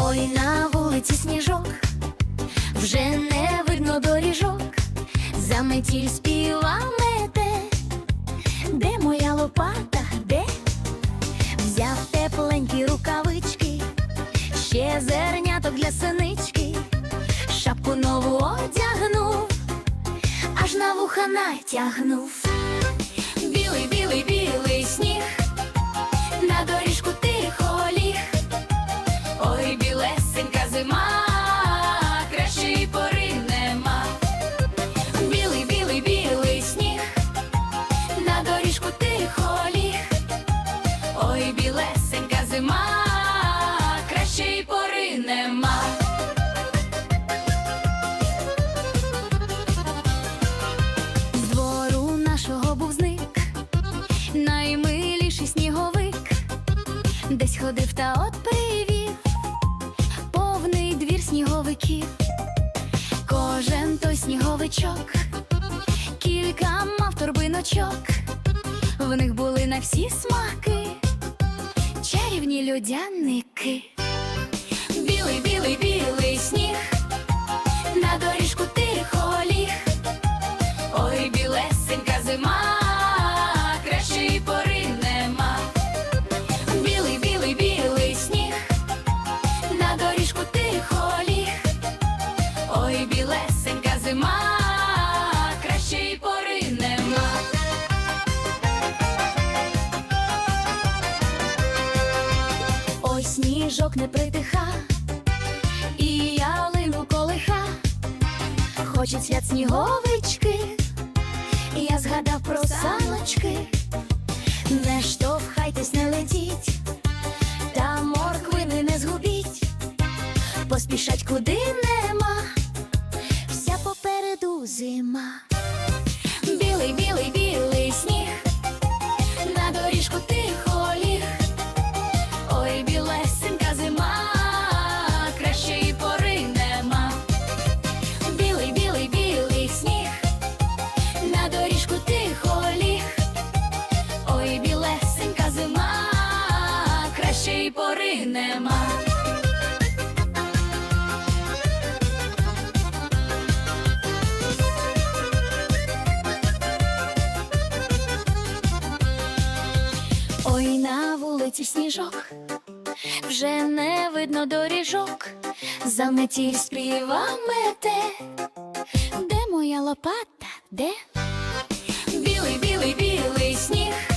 Ой, на вулиці сніжок, вже не видно доріжок, заметіль співа мете, де моя лопата, де? Взяв тепленькі рукавички, ще зерняток для синички, шапку нову одягнув, на вуха натягнув. Десь ходив та от привів повний двір сніговиків, кожен той сніговичок, кілька мав торбиночок, в них були на всі смаки, чарівні людяники. Сніжок не притиха, і ялину колиха, хочуть свят сніговички, я згадав про саночки, не штовхайтесь, не летіть, та морквини не згубіть, поспішать куди нема, вся попереду зима. Білий, білий, білий І пори нема. Ой на вулиці сніжок, вже не видно доріжок, Заметіль співа мете, де моя лопата, де білий, білий, білий сніг.